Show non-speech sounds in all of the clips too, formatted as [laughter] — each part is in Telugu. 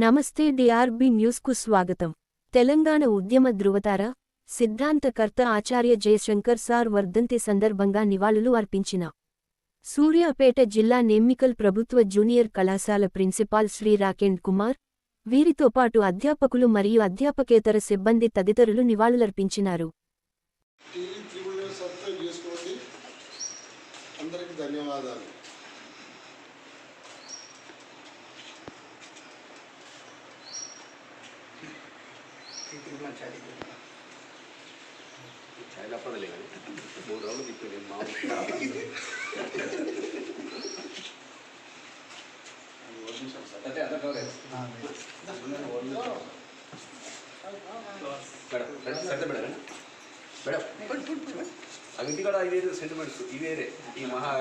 నమస్తే డిఆర్బి న్యూస్కు స్వాగతం. తెలంగాణ ఉద్యమ ధృవతార సిద్ధాంతకర్త ఆచార్య జయశంకర్ సార్ వర్ధంతి సందర్భంగా నివాళులు అర్పించిన. సూర్యాపేట జిల్లా నెమ్మికల్ ప్రభుత్వ జూనియర్ కళాశాల ప్రిన్సిపాల్ శ్రీ రాకేండ్ కుమార్ వీరితో పాటు అధ్యాపకులు మరియు అధ్యాపకేతర సిబ్బంది తదితరులు నివాళులర్పించినారు. టీవీ నైన్ సబ్స్క్రైబ్ చేసుకోండి తప్పదలే కానీ మూడు రోజులు తిప్పింది మా అవి కూడా ఇవేరే సెంటిమెంట్స్ ఇవేరే ఈ మహా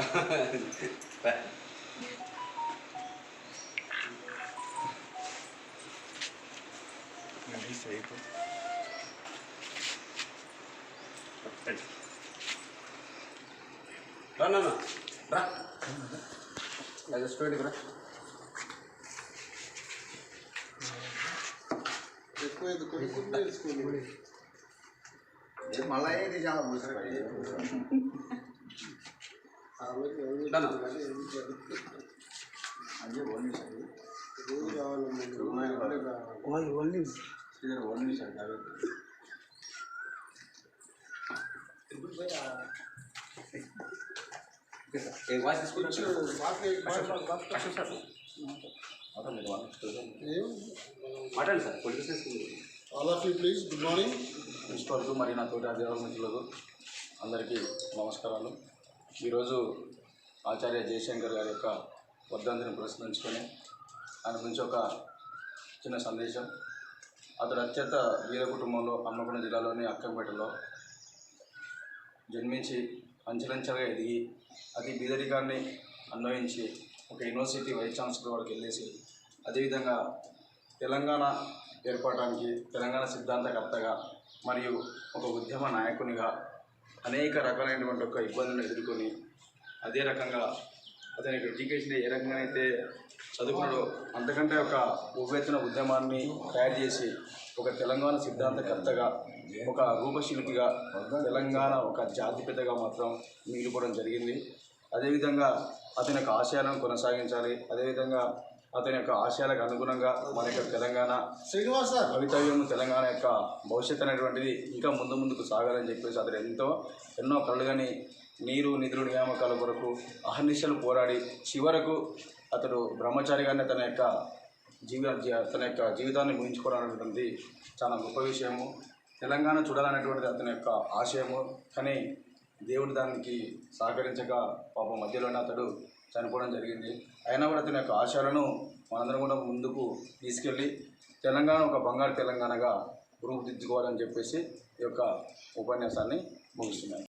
నాన్న రా. స్టూడెంట్ రా ఎక్కువ మళ్ళీ ఇది చాలా? [laughs] అది ఓన్లీ ఓన్లీ అశోక్ సార్ మాట్లాడండి all of you please good morning ప్రిన్సిపల్కు మరి నా తోటి అధ్యాపక మిత్రులకు అందరికీ నమస్కారాలు. ఈరోజు ఆచార్య జయశంకర్ గారి యొక్క వర్ధంతిని పురస్కరించుకొని ఆయన గురించి ఒక చిన్న సందేశం. అతడు అత్యంత వీర కుటుంబంలో హన్మకొండ జిల్లాలోని అక్కంపేటలో జన్మించి అంచెలంచెలుగా ఎదిగి అతి బీదరికాన్ని అన్వయించి ఒక యూనివర్సిటీ వైస్ ఛాన్సలర్ వరకు వెళ్ళేసి అదేవిధంగా తెలంగాణ ఏర్పడటానికి తెలంగాణ సిద్ధాంతకర్తగా మరియు ఒక ఉద్యమ నాయకునిగా అనేక రకాలైనటువంటి ఒక ఇబ్బందులను ఎదుర్కొని అదే రకంగా అతని ఎడ్యుకేషన్ ఏ రకంగా అయితే చదువుకున్నాడో అంతకంటే ఒక ఉవ్వెత్తున ఉద్యమాన్ని తయారు చేసి ఒక తెలంగాణ సిద్ధాంతకర్తగా ఒక రూపశిల్పిగా తెలంగాణ ఒక జాతిపితగా మాత్రం మిగిలిపోవడం జరిగింది. అదేవిధంగా అతని యొక్క ఆశయాలను కొనసాగించాలి. అదేవిధంగా అతని యొక్క ఆశయాలకు అనుగుణంగా మన యొక్క తెలంగాణ శ్రీనివాస్ భవితవ్యం తెలంగాణ యొక్క భవిష్యత్తు అనేటువంటిది ఇంకా ముందు ముందుకు సాగాలని చెప్పేసి అతను ఎంతో ఎన్నో కళ్ళుగాని నీరు నిధులు నియామకాల కొరకు అహర్నిశలు పోరాడి చివరకు అతడు బ్రహ్మచారిగానే తన యొక్క జీవ తన యొక్క జీవితాన్ని ముగించుకోవడం అనేటువంటిది చాలా గొప్ప విషయము. తెలంగాణ చూడాలనేటువంటిది అతని యొక్క ఆశయము. కానీ దేవుడు దానికి సహకరించక పాపం మధ్యలోనే అతడు చనిపోవడం జరిగింది. అయినా కూడా అతని యొక్క ఆశయాలను మనందరం కూడా ముందుకు తీసుకెళ్ళి తెలంగాణ ఒక బంగారు తెలంగాణగా రూపుదిద్దుకోవాలని చెప్పేసి ఈ యొక్క ఉపన్యాసాన్ని ముగిస్తున్నాను.